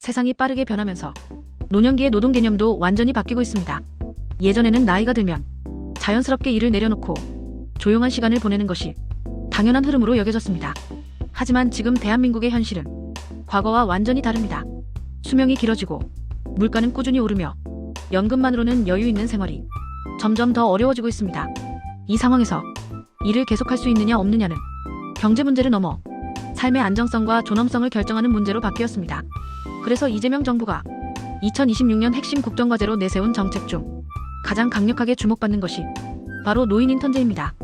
세상이 빠르게 변하면서 노년기의 노동 개념도 완전히 바뀌고 있습니다. 예전에는 나이가 들면 자연스럽게 일을 내려놓고 조용한 시간을 보내는 것이 당연한 흐름으로 여겨졌습니다. 하지만 지금 대한민국의 현실은 과거와 완전히 다릅니다. 수명이 길어지고 물가는 꾸준히 오르며 연금만으로는 여유 있는 생활이 점점 더 어려워지고 있습니다. 이 상황에서 일을 계속할 수 있느냐 없느냐는 경제 문제를 넘어 삶의 안정성과 존엄성을 결정하는 문제로 바뀌었습니다. 그래서 이재명 정부가 2026년 핵심 국정과제로 내세운 정책 중 가장 강력하게 주목받는 것이 바로 노인 인턴제입니다.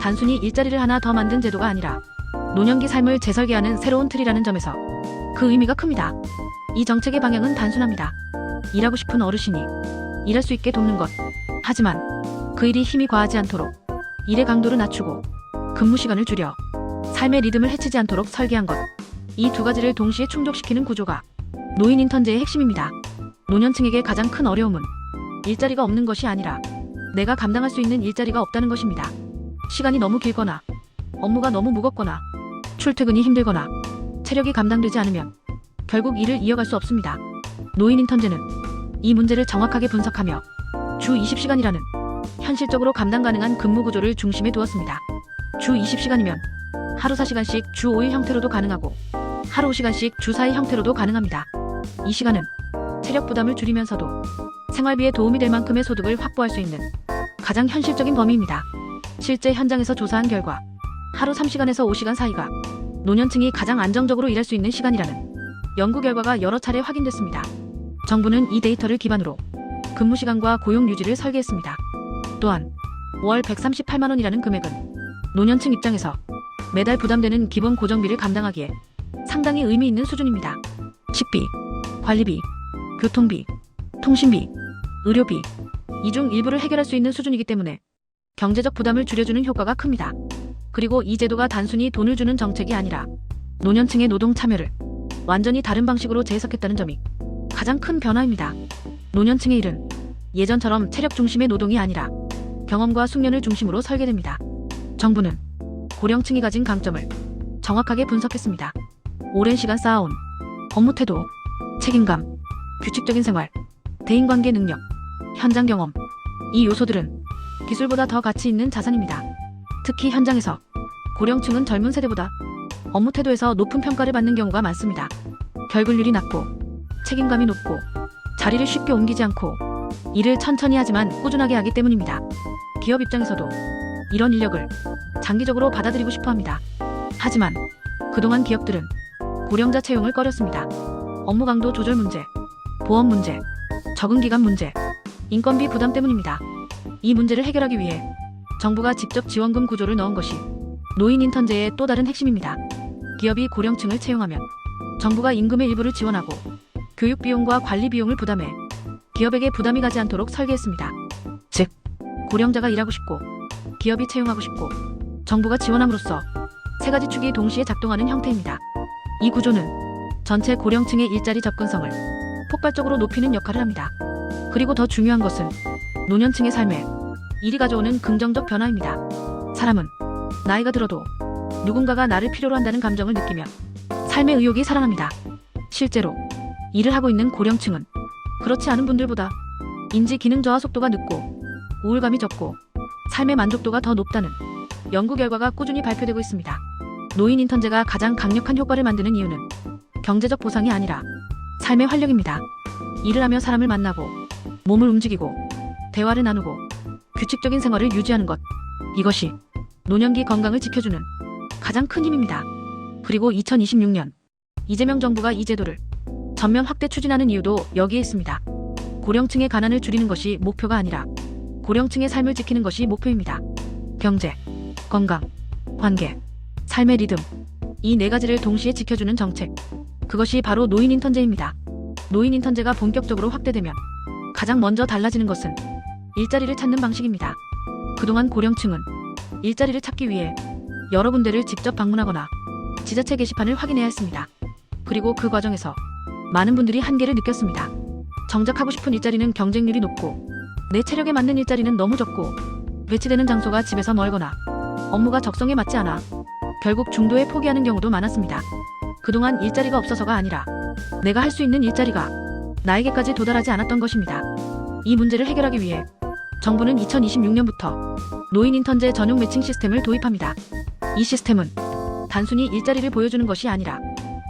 단순히 일자리를 하나 더 만든 제도가 아니라 노년기 삶을 재설계하는 새로운 틀이라는 점에서 그 의미가 큽니다. 이 정책의 방향은 단순합니다. 일하고 싶은 어르신이 일할 수 있게 돕는 것. 하지만 그 일이 힘이 과하지 않도록 일의 강도를 낮추고 근무 시간을 줄여 삶의 리듬을 해치지 않도록 설계한 것. 이 두 가지를 동시에 충족시키는 구조가 노인 인턴제의 핵심입니다. 노년층에게 가장 큰 어려움은 일자리가 없는 것이 아니라 내가 감당할 수 있는 일자리가 없다는 것입니다. 시간이 너무 길거나 업무가 너무 무겁거나 출퇴근이 힘들거나 체력이 감당되지 않으면 결국 일을 이어갈 수 없습니다. 노인 인턴제는 이 문제를 정확하게 분석하며 주 20시간이라는 현실적으로 감당 가능한 근무 구조를 중심에 두었습니다. 주 20시간이면 하루 4시간씩 주 5일 형태로도 가능하고 하루 5시간씩 주 4일 형태로도 가능합니다. 이 시간은 체력 부담을 줄이면서도 생활비에 도움이 될 만큼의 소득을 확보할 수 있는 가장 현실적인 범위입니다. 실제 현장에서 조사한 결과 하루 3시간에서 5시간 사이가 노년층이 가장 안정적으로 일할 수 있는 시간이라는 연구 결과가 여러 차례 확인됐습니다. 정부는 이 데이터를 기반으로 근무 시간과 고용 유지를 설계했습니다. 또한 월 138만 원이라는 금액은 노년층 입장에서 매달 부담되는 기본 고정비를 감당하기에 상당히 의미 있는 수준입니다. 식비, 관리비, 교통비, 통신비, 의료비 이 중 일부를 해결할 수 있는 수준이기 때문에 경제적 부담을 줄여주는 효과가 큽니다. 그리고 이 제도가 단순히 돈을 주는 정책이 아니라 노년층의 노동 참여를 완전히 다른 방식으로 재해석했다는 점이 가장 큰 변화입니다. 노년층의 일은 예전처럼 체력 중심의 노동이 아니라 경험과 숙련을 중심으로 설계됩니다. 정부는 고령층이 가진 강점을 정확하게 분석했습니다. 오랜 시간 쌓아온 업무 태도, 책임감, 규칙적인 생활, 대인관계 능력, 현장 경험. 이 요소들은 기술보다 더 가치 있는 자산입니다. 특히 현장에서 고령층은 젊은 세대보다 업무 태도에서 높은 평가를 받는 경우가 많습니다. 결근율이 낮고 책임감이 높고 자리를 쉽게 옮기지 않고 일을 천천히 하지만 꾸준하게 하기 때문입니다. 기업 입장에서도 이런 인력을 장기적으로 받아들이고 싶어 합니다. 하지만 그동안 기업들은 고령자 채용을 꺼렸습니다. 업무 강도 조절 문제, 보험 문제, 적응 기간 문제, 인건비 부담 때문입니다. 이 문제를 해결하기 위해 정부가 직접 지원금 구조를 넣은 것이 노인 인턴제의 또 다른 핵심입니다. 기업이 고령층을 채용하면 정부가 임금의 일부를 지원하고 교육 비용과 관리 비용을 부담해 기업에게 부담이 가지 않도록 설계했습니다. 즉, 고령자가 일하고 싶고 기업이 채용하고 싶고 정부가 지원함으로써 세 가지 축이 동시에 작동하는 형태입니다. 이 구조는 전체 고령층의 일자리 접근성을 폭발적으로 높이는 역할을 합니다. 그리고 더 중요한 것은 노년층의 삶에 일이 가져오는 긍정적 변화입니다. 사람은 나이가 들어도 누군가가 나를 필요로 한다는 감정을 느끼면 삶의 의욕이 살아납니다. 실제로 일을 하고 있는 고령층은 그렇지 않은 분들보다 인지 기능 저하 속도가 늦고 우울감이 적고 삶의 만족도가 더 높다는 연구 결과가 꾸준히 발표되고 있습니다. 노인 인턴제가 가장 강력한 효과를 만드는 이유는 경제적 보상이 아니라 삶의 활력입니다. 일을 하며 사람을 만나고 몸을 움직이고 대화를 나누고 규칙적인 생활을 유지하는 것. 이것이 노년기 건강을 지켜주는 가장 큰 힘입니다. 그리고 2026년 이재명 정부가 이 제도를 전면 확대 추진하는 이유도 여기에 있습니다. 고령층의 가난을 줄이는 것이 목표가 아니라 고령층의 삶을 지키는 것이 목표입니다. 경제, 건강, 관계, 삶의 리듬. 이 네 가지를 동시에 지켜주는 정책. 그것이 바로 노인 인턴제입니다. 노인 인턴제가 본격적으로 확대되면 가장 먼저 달라지는 것은 일자리를 찾는 방식입니다. 그동안 고령층은 일자리를 찾기 위해 여러 군데를 직접 방문하거나 지자체 게시판을 확인해야 했습니다. 그리고 그 과정에서 많은 분들이 한계를 느꼈습니다. 정작 하고 싶은 일자리는 경쟁률이 높고 내 체력에 맞는 일자리는 너무 적고 배치되는 장소가 집에서 멀거나 업무가 적성에 맞지 않아 결국 중도에 포기하는 경우도 많았습니다. 그동안 일자리가 없어서가 아니라 내가 할 수 있는 일자리가 나에게까지 도달하지 않았던 것입니다. 이 문제를 해결하기 위해 정부는 2026년부터 노인 인턴제 전용 매칭 시스템을 도입합니다. 이 시스템은 단순히 일자리를 보여주는 것이 아니라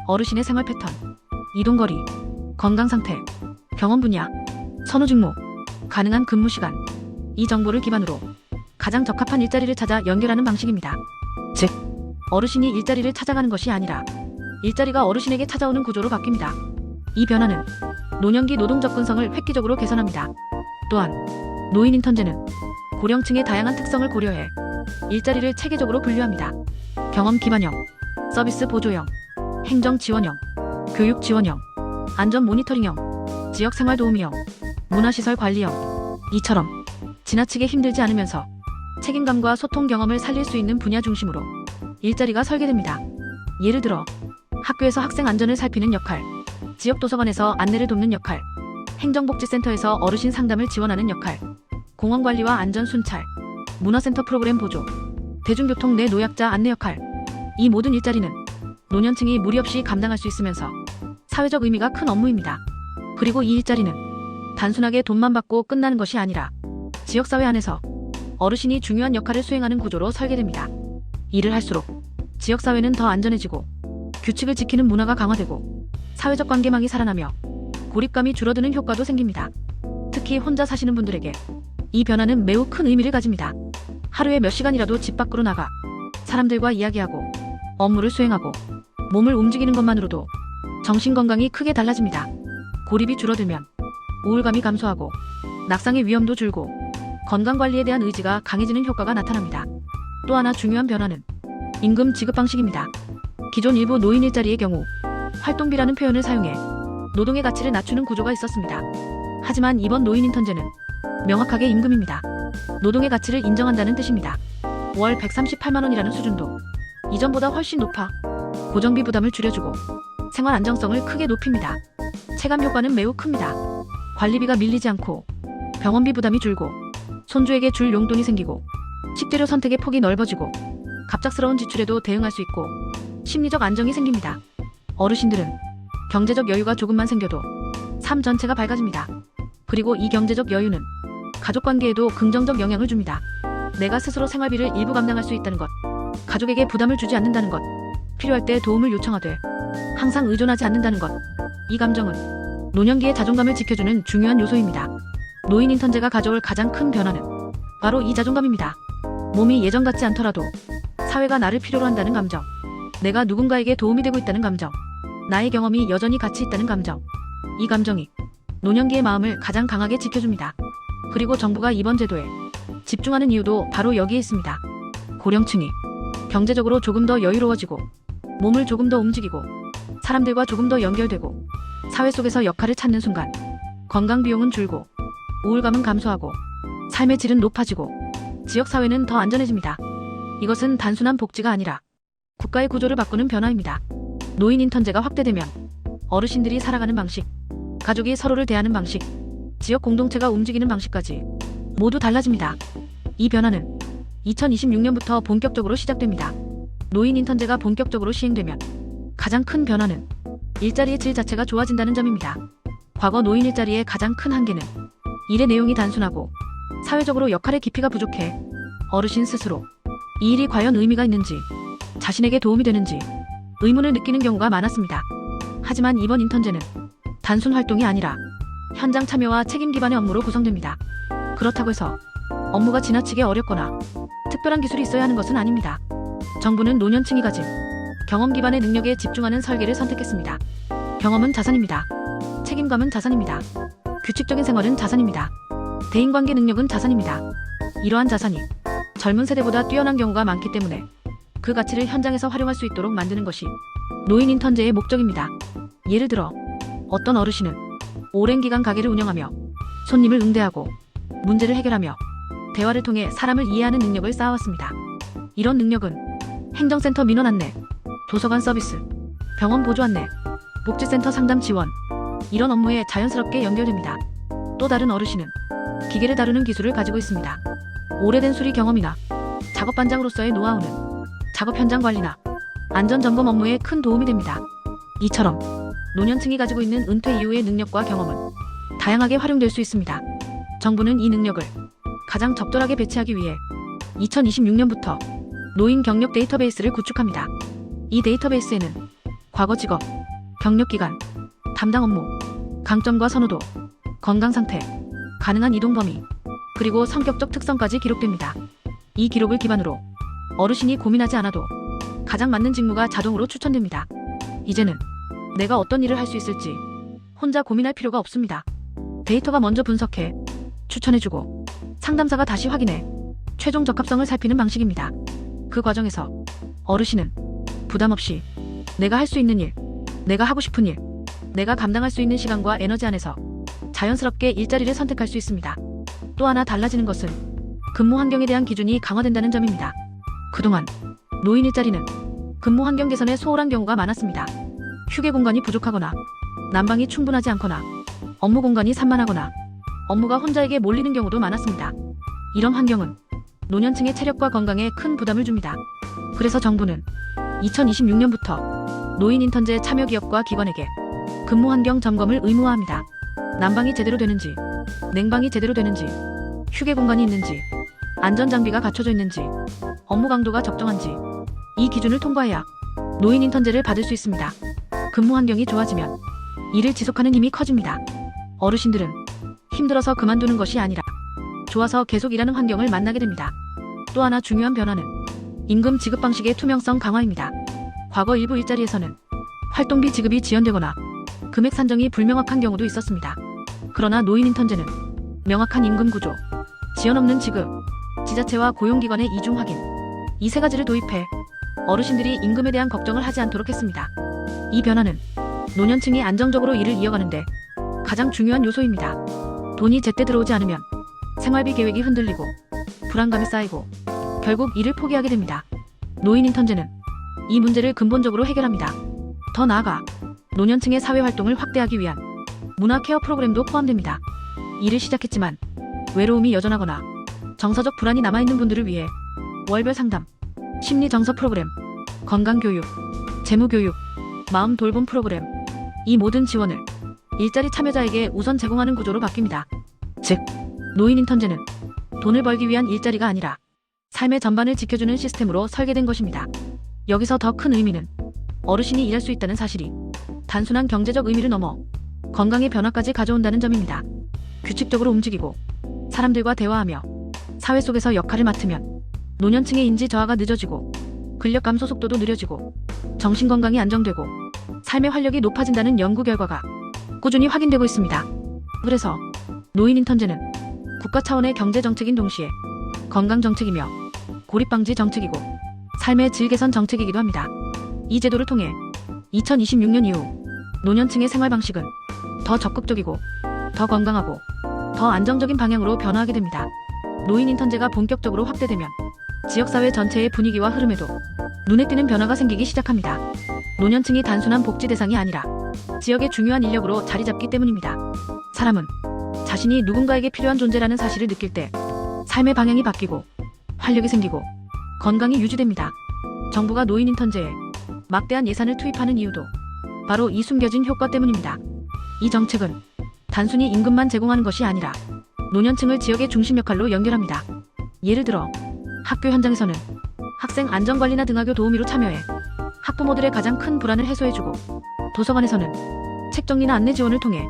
어르신의 생활 패턴, 이동거리, 건강 상태, 경험 분야, 선호 직무, 가능한 근무 시간, 이 정보를 기반으로 가장 적합한 일자리를 찾아 연결하는 방식입니다. 즉, 어르신이 일자리를 찾아가는 것이 아니라 일자리가 어르신에게 찾아오는 구조로 바뀝니다. 이 변화는 노년기 노동 접근성을 획기적으로 개선합니다. 또한 노인 인턴제는 고령층의 다양한 특성을 고려해 일자리를 체계적으로 분류합니다. 경험 기반형, 서비스 보조형, 행정 지원형, 교육 지원형, 안전 모니터링형, 지역 생활 도우미형, 문화시설 관리형 이처럼 지나치게 힘들지 않으면서 책임감과 소통 경험을 살릴 수 있는 분야 중심으로 일자리가 설계됩니다. 예를 들어 학교에서 학생 안전을 살피는 역할, 지역 도서관에서 안내를 돕는 역할, 행정복지센터에서 어르신 상담을 지원하는 역할, 공원 관리와 안전 순찰, 문화센터 프로그램 보조, 대중교통 내 노약자 안내 역할. 이 모든 일자리는 노년층이 무리 없이 감당할 수 있으면서 사회적 의미가 큰 업무입니다. 그리고 이 일자리는 단순하게 돈만 받고 끝나는 것이 아니라 지역사회 안에서 어르신이 중요한 역할을 수행하는 구조로 설계됩니다. 일을 할수록 지역사회는 더 안전해지고 규칙을 지키는 문화가 강화되고 사회적 관계망이 살아나며 고립감이 줄어드는 효과도 생깁니다. 특히 혼자 사시는 분들에게 이 변화는 매우 큰 의미를 가집니다. 하루에 몇 시간이라도 집 밖으로 나가 사람들과 이야기하고 업무를 수행하고 몸을 움직이는 것만으로도 정신 건강이 크게 달라집니다. 고립이 줄어들면 우울감이 감소하고 낙상의 위험도 줄고 건강 관리에 대한 의지가 강해지는 효과가 나타납니다. 또 하나 중요한 변화는 임금 지급 방식입니다. 기존 일부 노인 일자리의 경우 활동비라는 표현을 사용해 노동의 가치를 낮추는 구조가 있었습니다. 하지만 이번 노인 인턴제는 명확하게 임금입니다. 노동의 가치를 인정한다는 뜻입니다. 월 138만 원이라는 수준도 이전보다 훨씬 높아 고정비 부담을 줄여주고 생활 안정성을 크게 높입니다. 체감 효과는 매우 큽니다. 관리비가 밀리지 않고 병원비 부담이 줄고 손주에게 줄 용돈이 생기고 식재료 선택의 폭이 넓어지고 갑작스러운 지출에도 대응할 수 있고 심리적 안정이 생깁니다. 어르신들은 경제적 여유가 조금만 생겨도 삶 전체가 밝아집니다. 그리고 이 경제적 여유는 가족 관계에도 긍정적 영향을 줍니다. 내가 스스로 생활비를 일부 감당할 수 있다는 것, 가족에게 부담을 주지 않는다는 것, 필요할 때 도움을 요청하되 항상 의존하지 않는다는 것. 이 감정은 노년기의 자존감을 지켜주는 중요한 요소입니다. 노인 인턴제가 가져올 가장 큰 변화는 바로 이 자존감입니다. 몸이 예전 같지 않더라도 사회가 나를 필요로 한다는 감정, 내가 누군가에게 도움이 되고 있다는 감정, 나의 경험이 여전히 가치 있다는 감정. 이 감정이 노년기의 마음을 가장 강하게 지켜줍니다. 그리고 정부가 이번 제도에 집중하는 이유도 바로 여기에 있습니다. 고령층이 경제적으로 조금 더 여유로워지고 몸을 조금 더 움직이고 사람들과 조금 더 연결되고 사회 속에서 역할을 찾는 순간 건강 비용은 줄고 우울감은 감소하고 삶의 질은 높아지고 지역 사회는 더 안전해집니다. 이것은 단순한 복지가 아니라 국가의 구조를 바꾸는 변화입니다. 노인 인턴제가 확대되면 어르신들이 살아가는 방식, 가족이 서로를 대하는 방식, 지역 공동체가 움직이는 방식까지 모두 달라집니다. 이 변화는 2026년부터 본격적으로 시작됩니다. 노인 인턴제가 본격적으로 시행되면 가장 큰 변화는 일자리의 질 자체가 좋아진다는 점입니다. 과거 노인 일자리의 가장 큰 한계는 일의 내용이 단순하고 사회적으로 역할의 깊이가 부족해 어르신 스스로 이 일이 과연 의미가 있는지 자신에게 도움이 되는지 의문을 느끼는 경우가 많았습니다. 하지만 이번 인턴제는 단순 활동이 아니라 현장 참여와 책임 기반의 업무로 구성됩니다. 그렇다고 해서 업무가 지나치게 어렵거나 특별한 기술이 있어야 하는 것은 아닙니다. 정부는 노년층이 가진 경험 기반의 능력에 집중하는 설계를 선택했습니다. 경험은 자산입니다. 책임감은 자산입니다. 규칙적인 생활은 자산입니다. 대인관계 능력은 자산입니다. 이러한 자산이 젊은 세대보다 뛰어난 경우가 많기 때문에 그 가치를 현장에서 활용할 수 있도록 만드는 것이 노인 인턴제의 목적입니다. 예를 들어 어떤 어르신은 오랜 기간 가게를 운영하며 손님을 응대하고 문제를 해결하며 대화를 통해 사람을 이해하는 능력을 쌓아왔습니다. 이런 능력은 행정센터 민원 안내, 도서관 서비스, 병원 보조 안내, 복지센터 상담 지원 이런 업무에 자연스럽게 연결됩니다. 또 다른 어르신은 기계를 다루는 기술을 가지고 있습니다. 오래된 수리 경험이나 작업 반장으로서의 노하우는 작업 현장 관리나 안전 점검 업무에 큰 도움이 됩니다. 이처럼 노년층이 가지고 있는 은퇴 이후의 능력과 경험은 다양하게 활용될 수 있습니다. 정부는 이 능력을 가장 적절하게 배치하기 위해 2026년부터 노인 경력 데이터베이스를 구축합니다. 이 데이터베이스에는 과거 직업, 경력 기간, 담당 업무, 강점과 선호도, 건강 상태, 가능한 이동 범위, 그리고 성격적 특성까지 기록됩니다. 이 기록을 기반으로 어르신이 고민하지 않아도 가장 맞는 직무가 자동으로 추천됩니다. 이제는 내가 어떤 일을 할 수 있을지 혼자 고민할 필요가 없습니다. 데이터가 먼저 분석해 추천해주고 상담사가 다시 확인해 최종 적합성을 살피는 방식입니다. 그 과정에서 어르신은 부담 없이 내가 할 수 있는 일, 내가 하고 싶은 일, 내가 감당할 수 있는 시간과 에너지 안에서 자연스럽게 일자리를 선택할 수 있습니다. 또 하나 달라지는 것은 근무 환경에 대한 기준이 강화된다는 점입니다. 그동안 노인 일자리는 근무 환경 개선에 소홀한 경우가 많았습니다. 휴게 공간이 부족하거나 난방이 충분하지 않거나 업무 공간이 산만하거나 업무가 혼자에게 몰리는 경우도 많았습니다. 이런 환경은 노년층의 체력과 건강에 큰 부담을 줍니다. 그래서 정부는 2026년부터 노인 인턴제 참여 기업과 기관에게 근무 환경 점검을 의무화합니다. 난방이 제대로 되는지, 냉방이 제대로 되는지, 휴게 공간이 있는지, 안전 장비가 갖춰져 있는지, 업무 강도가 적정한지 이 기준을 통과해야 노인 인턴제를 받을 수 있습니다. 근무 환경이 좋아지면 일을 지속하는 힘이 커집니다. 어르신들은 힘들어서 그만두는 것이 아니라 좋아서 계속 일하는 환경을 만나게 됩니다. 또 하나 중요한 변화는 임금 지급 방식의 투명성 강화입니다. 과거 일부 일자리에서는 활동비 지급이 지연되거나 금액 산정이 불명확한 경우도 있었습니다. 그러나 노인 인턴제는 명확한 임금 구조, 지연 없는 지급, 지자체와 고용기관의 이중 확인, 이 세 가지를 도입해 어르신들이 임금에 대한 걱정을 하지 않도록 했습니다. 이 변화는 노년층이 안정적으로 일을 이어가는데 가장 중요한 요소입니다. 돈이 제때 들어오지 않으면 생활비 계획이 흔들리고 불안감이 쌓이고 결국 일을 포기하게 됩니다. 노인 인턴제는 이 문제를 근본적으로 해결합니다. 더 나아가 노년층의 사회 활동을 확대하기 위한 문화 케어 프로그램도 포함됩니다. 일을 시작했지만 외로움이 여전하거나 정서적 불안이 남아있는 분들을 위해 월별 상담, 심리 정서 프로그램, 건강 교육, 재무 교육, 마음 돌봄 프로그램 이 모든 지원을 일자리 참여자에게 우선 제공하는 구조로 바뀝니다. 즉, 노인 인턴제는 돈을 벌기 위한 일자리가 아니라 삶의 전반을 지켜주는 시스템으로 설계된 것입니다. 여기서 더 큰 의미는 어르신이 일할 수 있다는 사실이 단순한 경제적 의미를 넘어 건강의 변화까지 가져온다는 점입니다. 규칙적으로 움직이고 사람들과 대화하며 사회 속에서 역할을 맡으면 노년층의 인지 저하가 늦어지고 근력 감소 속도도 느려지고 정신 건강이 안정되고 삶의 활력이 높아진다는 연구 결과가 꾸준히 확인되고 있습니다. 그래서 노인 인턴제는 국가 차원의 경제 정책인 동시에 건강 정책이며 고립 방지 정책이고 삶의 질 개선 정책이기도 합니다. 이 제도를 통해 2026년 이후 노년층의 생활 방식은 더 적극적이고 더 건강하고 더 안정적인 방향으로 변화하게 됩니다. 노인 인턴제가 본격적으로 확대되면 지역사회 전체의 분위기와 흐름에도 눈에 띄는 변화가 생기기 시작합니다. 노년층이 단순한 복지 대상이 아니라 지역의 중요한 인력으로 자리 잡기 때문입니다. 사람은 자신이 누군가에게 필요한 존재라는 사실을 느낄 때 삶의 방향이 바뀌고 활력이 생기고 건강이 유지됩니다. 정부가 노인 인턴제에 막대한 예산을 투입하는 이유도 바로 이 숨겨진 효과 때문입니다. 이 정책은 단순히 임금만 제공하는 것이 아니라 노년층을 지역의 중심 역할로 연결합니다. 예를 들어 학교 현장에서는 학생 안전관리나 등하교 도우미로 참여해 학부모들의 가장 큰 불안을 해소해주고 도서관에서는 책 정리나 안내 지원을 통해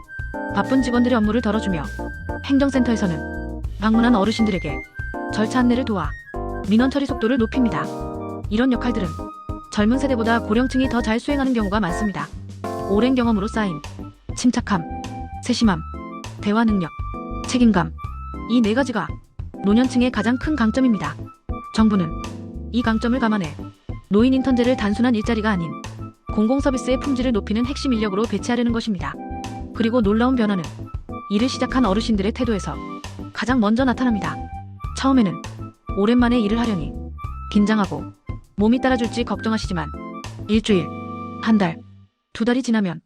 바쁜 직원들의 업무를 덜어주며 행정센터에서는 방문한 어르신들에게 절차 안내를 도와 민원 처리 속도를 높입니다. 이런 역할들은 젊은 세대보다 고령층이 더 잘 수행하는 경우가 많습니다. 오랜 경험으로 쌓인 침착함, 세심함, 대화 능력, 책임감 이 네 가지가 노년층의 가장 큰 강점입니다. 정부는 이 강점을 감안해 노인 인턴제를 단순한 일자리가 아닌 공공 서비스의 품질을 높이는 핵심 인력으로 배치하려는 것입니다. 그리고 놀라운 변화는 일을 시작한 어르신들의 태도에서 가장 먼저 나타납니다. 처음에는 오랜만에 일을 하려니 긴장하고 몸이 따라줄지 걱정하시지만 일주일, 한 달, 두 달이 지나면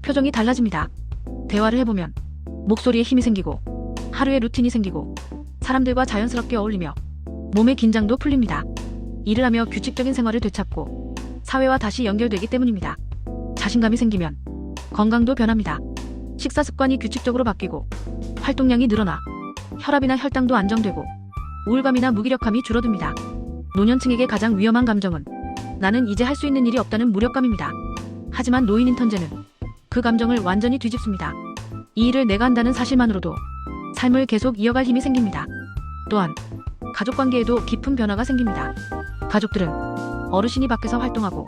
표정이 달라집니다. 대화를 해보면 목소리에 힘이 생기고 하루에 루틴이 생기고 사람들과 자연스럽게 어울리며 몸의 긴장도 풀립니다. 일을 하며 규칙적인 생활을 되찾고 사회와 다시 연결되기 때문입니다. 자신감이 생기면 건강도 변합니다. 식사 습관이 규칙적으로 바뀌고 활동량이 늘어나 혈압이나 혈당도 안정되고 우울감이나 무기력함이 줄어듭니다. 노년층에게 가장 위험한 감정은 나는 이제 할 수 있는 일이 없다는 무력감입니다. 하지만 노인 인 턴제는 그 감정을 완전히 뒤집습니다. 이 일을 내가 한다는 사실만으로도 삶을 계속 이어갈 힘이 생깁니다. 또한 가족 관계에도 깊은 변화가 생깁니다. 가족들은 어르신이 밖에서 활동하고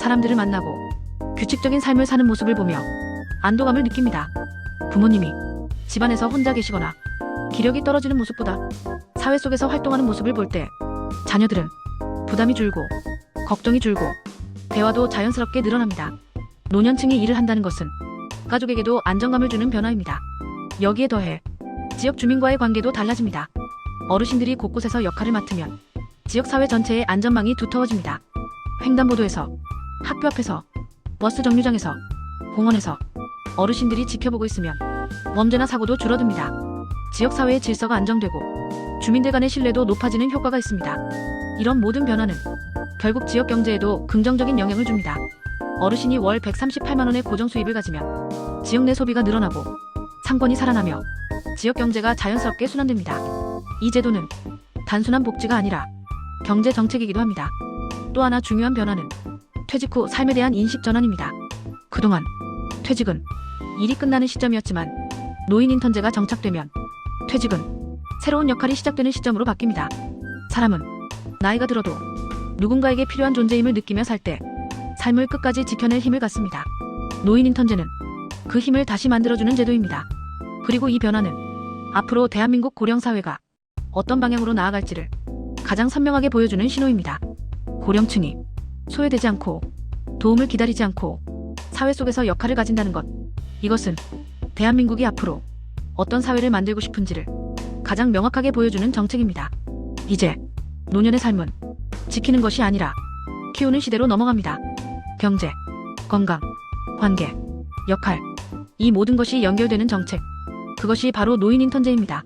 사람들을 만나고 규칙적인 삶을 사는 모습을 보며 안도감을 느낍니다. 부모님이 집안에서 혼자 계시거나 기력이 떨어지는 모습보다 사회 속에서 활동하는 모습을 볼 때 자녀들은 부담이 줄고 걱정이 줄고 대화도 자연스럽게 늘어납니다. 노년층이 일을 한다는 것은 가족에게도 안정감을 주는 변화입니다. 여기에 더해 지역 주민과의 관계도 달라집니다. 어르신들이 곳곳에서 역할을 맡으면 지역 사회 전체의 안전망이 두터워집니다. 횡단보도에서, 학교 앞에서, 버스 정류장에서, 공원에서 어르신들이 지켜보고 있으면 범죄나 사고도 줄어듭니다. 지역 사회의 질서가 안정되고 주민들 간의 신뢰도 높아지는 효과가 있습니다. 이런 모든 변화는 결국 지역 경제에도 긍정적인 영향을 줍니다. 어르신이 월 138만 원의 고정 수입을 가지면 지역 내 소비가 늘어나고 상권이 살아나며 지역 경제가 자연스럽게 순환됩니다. 이 제도는 단순한 복지가 아니라 경제 정책이기도 합니다. 또 하나 중요한 변화는 퇴직 후 삶에 대한 인식 전환입니다. 그동안 퇴직은 일이 끝나는 시점이었지만 노인 인턴제가 정착되면 퇴직은 새로운 역할이 시작되는 시점으로 바뀝니다. 사람은 나이가 들어도 누군가에게 필요한 존재임을 느끼며 살 때 삶을 끝까지 지켜낼 힘을 갖습니다. 노인 인턴제는 그 힘을 다시 만들어주는 제도입니다. 그리고 이 변화는 앞으로 대한민국 고령 사회가 어떤 방향으로 나아갈지를 가장 선명하게 보여주는 신호입니다. 고령층이 소외되지 않고 도움을 기다리지 않고 사회 속에서 역할을 가진다는 것. 이것은 대한민국이 앞으로 어떤 사회를 만들고 싶은지를 가장 명확하게 보여주는 정책입니다. 이제 노년의 삶은 지키는 것이 아니라 키우는 시대로 넘어갑니다. 경제, 건강, 관계, 역할. 이 모든 것이 연결되는 정책. 그것이 바로 노인 인턴제입니다.